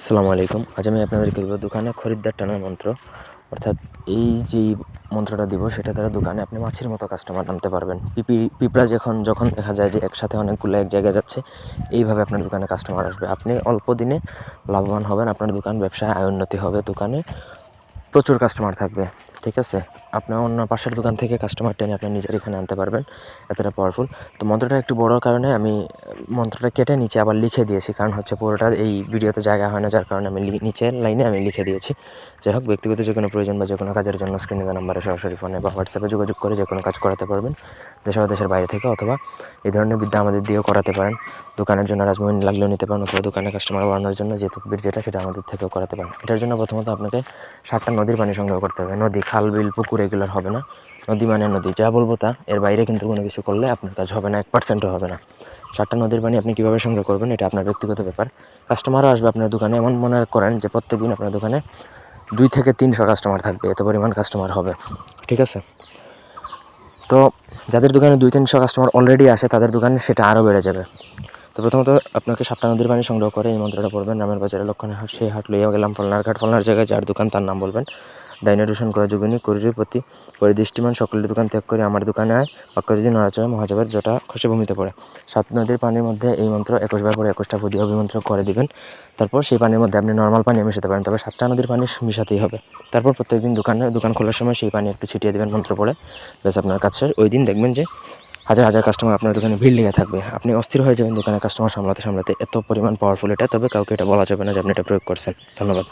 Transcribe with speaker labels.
Speaker 1: আসসালামু আলাইকুম। আজ আমি আপনাদেরকে দেবো দোকানে খরিদ্দার টানার মন্ত্র। অর্থাৎ এই যে মন্ত্রটা দিব, সেটা দ্বারা দোকানে আপনি মাছের মতো কাস্টমার আনতে পারবেন। পিপি, পিঁপড়া যখন যখন দেখা যায় যে একসাথে অনেকগুলো এক জায়গায় যাচ্ছে, এইভাবে আপনার দোকানে কাস্টমার আসবে। আপনি অল্প দিনে লাভবান হবেন, আপনার দোকান, ব্যবসায় আয় উন্নতি হবে, দোকানে প্রচুর কাস্টমার থাকবে। ঠিক আছে? আপনি অন্য পাশের দোকান থেকে কাস্টমার টেনে আপনি নিজের এখানে আনতে পারবেন। এতটা পাওয়ারফুল তো মন্ত্রটা একটু বড় কারণে আমি মন্ত্রটা কেটে নিচে আবার লিখে দিয়েছি। কারণ হচ্ছে পুরোটা এই ভিডিওতে জায়গা হয় না, যার কারণে আমি নিচের লাইনে আমি লিখে দিয়েছি। যাই হোক, ব্যক্তিগত যে কোনো প্রয়োজন বা যে কোনো কাজের জন্য স্ক্রিনে দেওয়া নাম্বারে সরাসরি ফোনে বা হোয়াটসঅ্যাপে যোগাযোগ করে যে কোনো কাজ করাতে পারবেন। দেশ বা দেশের বাইরে থেকে অথবা এই ধরনের বিদ্যা আমাদের দিয়েও করাতে পারেন। দোকানের জন্য রাজমহল লাগলেও নিতে পারেন অথবা দোকানে কাস্টমার বাড়ানোর জন্য যে তদবির যেটা সেটা আমাদের থেকেও করাতে পারেন। এটার জন্য প্রথমত আপনাকে সাতটা নদীর পানি সংগ্রহ করতে হবে। নদী, খাল, বিল, পুকুর এগুলোর হবে না। নদী মানে নদী, যা বলব তা। এর বাইরে কিন্তু কোনো কিছু করলে আপনার কাজ হবে না, এক পার্সেন্টও হবে না। সাতটা নদীর পানি আপনি কীভাবে সংগ্রহ করবেন, এটা আপনার ব্যক্তিগত ব্যাপার। কাস্টমারও আসবে আপনার দোকানে, এমন মনে করেন যে প্রত্যেক দিন আপনার দোকানে দুই থেকে তিনশো কাস্টমার থাকবে, এত পরিমাণ কাস্টমার হবে। ঠিক আছে? তো যাদের দোকানে দুই তিনশো কাস্টমার অলরেডি আসে, তাদের দোকানে সেটা আরও বেড়ে যাবে। তো প্রথমত আপনাকে সাতটা নদীর পানি সংগ্রহ করে এই মন্ত্রটা পড়বেন নামের বাজারে লক্ষণের হাট সেই হাট লইয়া গেলাম, ফলনার ঘাট, ফলনার জায়গায় যার দোকান তার নাম বলবেন। ডাইনারুশন করা যোগিনী করির প্রতি পরিদৃষ্টিমান সকলের দোকান ত্যাগ করে আমার দোকানে আয়। বাক্য যদি নড়াচড়া মহাজবের জটা খসে ভূমিতে পড়ে। সাত নদীর পানির মধ্যে এই মন্ত্র একুশ বার করে একুশটা ফুদি অভিমন্ত্র করে দিবেন। তারপর সেই পানির মধ্যে আপনি নর্মাল পানি মিশাতে পারেন, তবে সাতটা নদীর পানি মিশাতেই হবে। তারপর প্রত্যেকদিন দোকানে দোকান খোলার সময় সেই পানি একটু ছিটিয়ে দেবেন, মন্ত্র পড়ে। ব্যাস আপনার শেষ। ওই দিন দেখবেন যে হাজার হাজার কাস্টমার আপনার দোকানে ভিড় লেগে থাকবে। আপনি অস্থির হয়ে যাবেন দোকানে কাস্টমার সামলাতে সামলাতে। এত পরিমাণ পাওয়ারফুল এটা, তবে কাউকে এটা বলা যাবে না যে আপনি এটা প্রয়োগ করছেন। ধন্যবাদ।